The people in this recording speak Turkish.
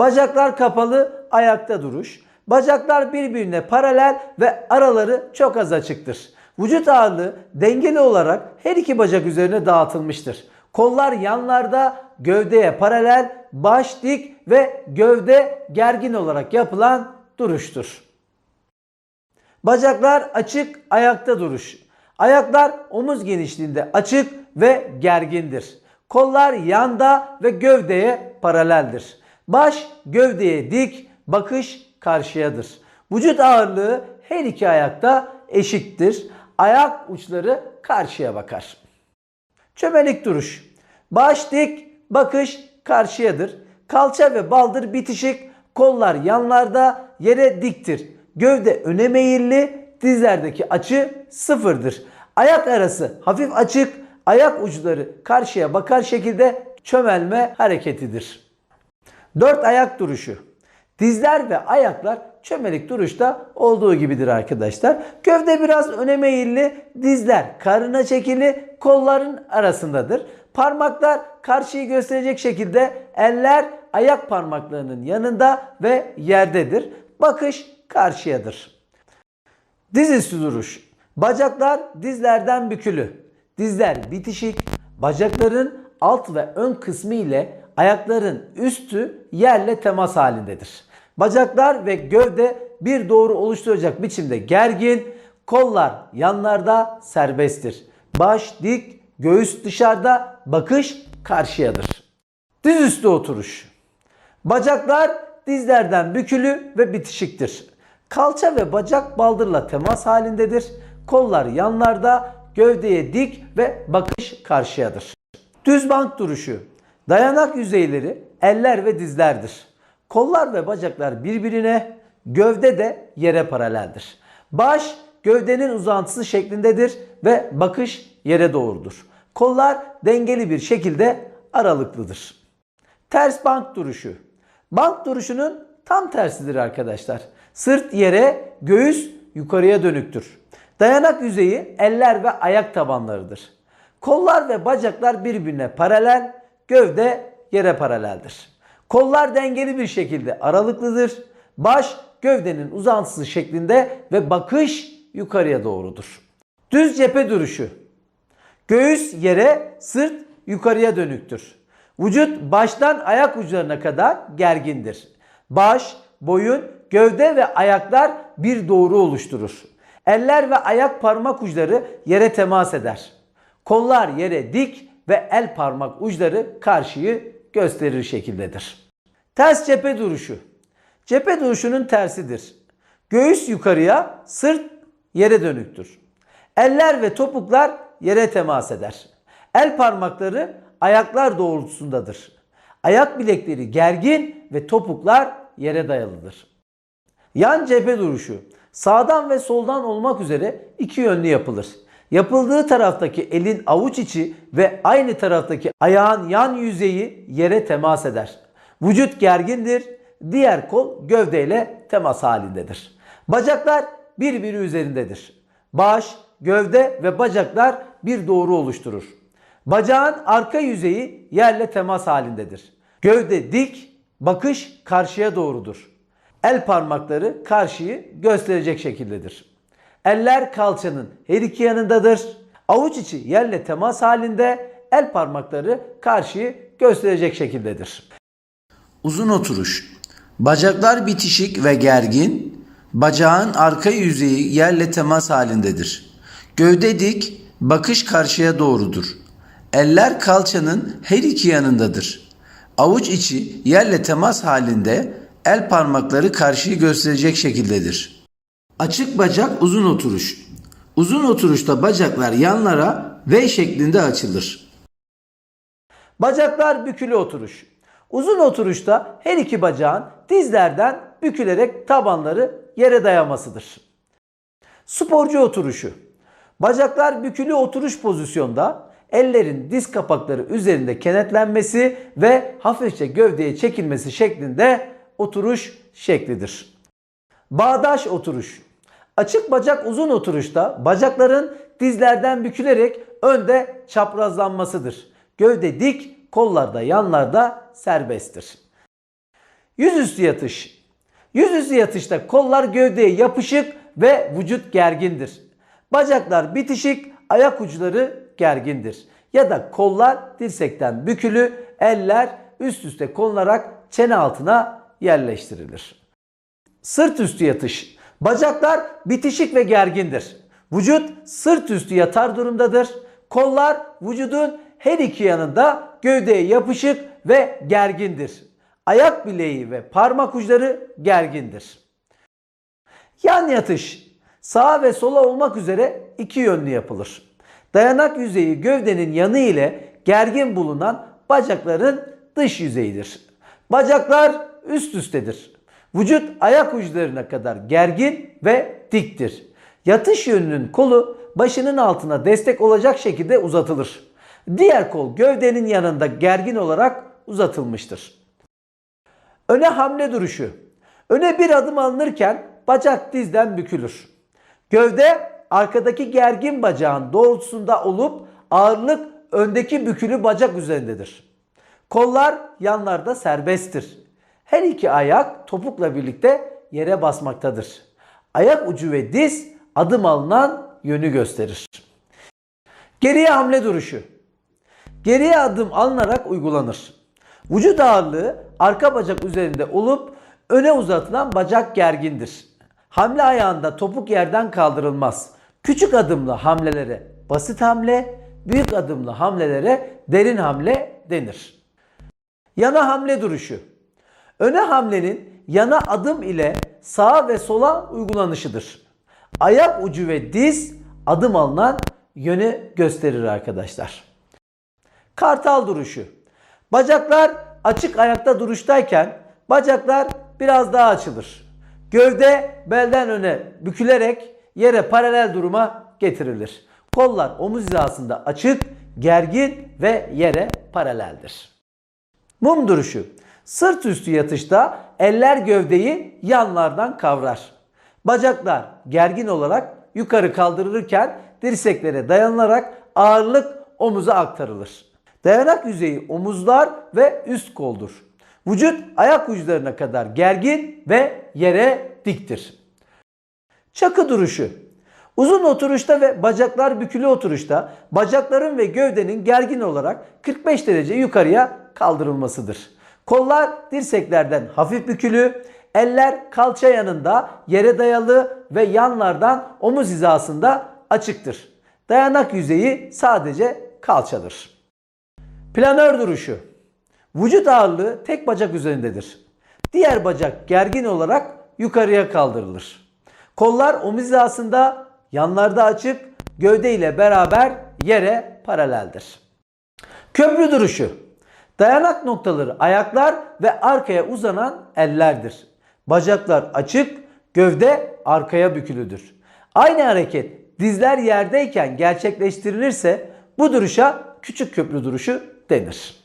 Bacaklar kapalı, ayakta duruş. Bacaklar birbirine paralel ve araları çok az açıktır. Vücut ağırlığı dengeli olarak her iki bacak üzerine dağıtılmıştır. Kollar yanlarda, gövdeye paralel, baş dik ve gövde gergin olarak yapılan duruştur. Bacaklar açık, ayakta duruş. Ayaklar omuz genişliğinde açık ve gergindir. Kollar yanda ve gövdeye paraleldir. Baş gövdeye dik, bakış karşıyadır. Vücut ağırlığı her iki ayakta eşittir. Ayak uçları karşıya bakar. Çömelik duruş. Baş dik, bakış karşıyadır. Kalça ve baldır bitişik, kollar yanlarda, yere diktir. Gövde öne meyilli, dizlerdeki açı sıfırdır. Ayak arası hafif açık, ayak uçları karşıya bakar şekilde çömelme hareketidir. Dört ayak duruşu. Dizler ve ayaklar çömelik duruşta olduğu gibidir arkadaşlar. Gövde biraz öne meyilli, dizler karına çekili, kolların arasındadır. Parmaklar karşıyı gösterecek şekilde eller ayak parmaklarının yanında ve yerdedir. Bakış karşıyadır. Dizüstü duruş. Bacaklar dizlerden bükülü. Dizler bitişik. Bacakların alt ve ön kısmı ile ayakların üstü yerle temas halindedir. Bacaklar ve gövde bir doğru oluşturacak biçimde gergin. Kollar yanlarda serbesttir. Baş dik, göğüs dışarıda, bakış karşıyadır. Dizüstü oturuş. Bacaklar dizlerden bükülü ve bitişiktir. Kalça ve bacak baldırla temas halindedir. Kollar yanlarda, gövdeye dik ve bakış karşıyadır. Düz bank duruşu. Dayanak yüzeyleri eller ve dizlerdir. Kollar ve bacaklar birbirine, gövde de yere paraleldir. Baş gövdenin uzantısı şeklindedir ve bakış yere doğrudur. Kollar dengeli bir şekilde aralıklıdır. Ters bank duruşu. Bank duruşunun tam tersidir arkadaşlar. Sırt yere, göğüs yukarıya dönüktür. Dayanak yüzeyi eller ve ayak tabanlarıdır. Kollar ve bacaklar birbirine paralel, gövde yere paraleldir. Kollar dengeli bir şekilde aralıklıdır. Baş gövdenin uzantısı şeklinde ve bakış yukarıya doğrudur. Düz cephe duruşu. Göğüs yere, sırt yukarıya dönüktür. Vücut baştan ayak uçlarına kadar gergindir. Baş, boyun, gövde ve ayaklar bir doğru oluşturur. Eller ve ayak parmak uçları yere temas eder. Kollar yere dik ve el parmak uçları karşıyı gösterir şekildedir. Ters cephe duruşu. Cephe duruşunun tersidir. Göğüs yukarıya, sırt yere dönüktür. Eller ve topuklar yere temas eder. El parmakları ayaklar doğrultusundadır. Ayak bilekleri gergin ve topuklar yere dayalıdır. Yan cephe duruşu sağdan ve soldan olmak üzere iki yönlü yapılır. Yapıldığı taraftaki elin avuç içi ve aynı taraftaki ayağın yan yüzeyi yere temas eder. Vücut gergindir, diğer kol gövdeyle temas halindedir. Bacaklar birbiri üzerindedir. Baş, gövde ve bacaklar bir doğru oluşturur. Bacağın arka yüzeyi yerle temas halindedir. Gövde dik, bakış karşıya doğrudur. El parmakları karşıyı gösterecek şekildedir. Eller kalçanın her iki yanındadır. Avuç içi yerle temas halinde, el parmakları karşıyı gösterecek şekildedir. Uzun oturuş. Bacaklar bitişik ve gergin. Bacağın arka yüzeyi yerle temas halindedir. Gövde dik, bakış karşıya doğrudur. Eller kalçanın her iki yanındadır. Avuç içi yerle temas halinde, el parmakları karşıyı gösterecek şekildedir. Açık bacak uzun oturuş. Uzun oturuşta bacaklar yanlara V şeklinde açılır. Bacaklar bükülü oturuş. Uzun oturuşta her iki bacağın dizlerden bükülerek tabanları yere dayamasıdır. Sporcu oturuşu. Bacaklar bükülü oturuş pozisyonda ellerin diz kapakları üzerinde kenetlenmesi ve hafifçe gövdeye çekilmesi şeklinde oturuş şeklidir. Bağdaş oturuş. Açık bacak uzun oturuşta bacakların dizlerden bükülerek önde çaprazlanmasıdır. Gövde dik, kollarda yanlarda serbesttir. Yüzüstü yatış. Yüzüstü yatışta kollar gövdeye yapışık ve vücut gergindir. Bacaklar bitişik, ayak uçları gergindir. Ya da kollar dirsekten bükülü, eller üst üste konularak çene altına yerleştirilir. Sırt üstü yatış. Bacaklar bitişik ve gergindir. Vücut sırt üstü yatar durumdadır. Kollar vücudun her iki yanında gövdeye yapışık ve gergindir. Ayak bileği ve parmak uçları gergindir. Yan yatış sağa ve sola olmak üzere iki yönlü yapılır. Dayanak yüzeyi gövdenin yanı ile gergin bulunan bacakların dış yüzeyidir. Bacaklar üst üstedir. Vücut ayak uçlarına kadar gergin ve diktir. Yatış yönünün kolu başının altına destek olacak şekilde uzatılır. Diğer kol gövdenin yanında gergin olarak uzatılmıştır. Öne hamle duruşu. Öne bir adım alınırken bacak dizden bükülür. Gövde arkadaki gergin bacağın doğrultusunda olup ağırlık öndeki bükülü bacak üzerindedir. Kollar yanlarda serbesttir. Her iki ayak topukla birlikte yere basmaktadır. Ayak ucu ve diz adım alınan yönü gösterir. Geriye hamle duruşu. Geriye adım alınarak uygulanır. Vücut ağırlığı arka bacak üzerinde olup öne uzatılan bacak gergindir. Hamle ayağında topuk yerden kaldırılmaz. Küçük adımlı hamlelere basit hamle, büyük adımlı hamlelere derin hamle denir. Yana hamle duruşu. Öne hamlenin yana adım ile sağa ve sola uygulanışıdır. Ayak ucu ve diz adım alınan yönü gösterir arkadaşlar. Kartal duruşu. Bacaklar açık ayakta duruştayken bacaklar biraz daha açılır. Gövde belden öne bükülerek yere paralel duruma getirilir. Kollar omuz hizasında açık, gergin ve yere paraleldir. Mum duruşu. Sırt üstü yatışta eller gövdeyi yanlardan kavrar. Bacaklar gergin olarak yukarı kaldırılırken dirseklere dayanılarak ağırlık omuza aktarılır. Dayanak yüzeyi omuzlar ve üst koldur. Vücut ayak uçlarına kadar gergin ve yere diktir. Çakı duruşu. Uzun oturuşta ve bacaklar bükülü oturuşta bacakların ve gövdenin gergin olarak 45 derece yukarıya kaldırılmasıdır. Kollar dirseklerden hafif bükülü, eller kalça yanında yere dayalı ve yanlardan omuz hizasında açıktır. Dayanak yüzeyi sadece kalçadır. Planör duruşu. Vücut ağırlığı tek bacak üzerindedir. Diğer bacak gergin olarak yukarıya kaldırılır. Kollar omuz hizasında, yanlarda açık, gövde ile beraber yere paraleldir. Köprü duruşu. Dayanak noktaları ayaklar ve arkaya uzanan ellerdir. Bacaklar açık, gövde arkaya bükülüdür. Aynı hareket dizler yerdeyken gerçekleştirilirse bu duruşa küçük köprü duruşu denir.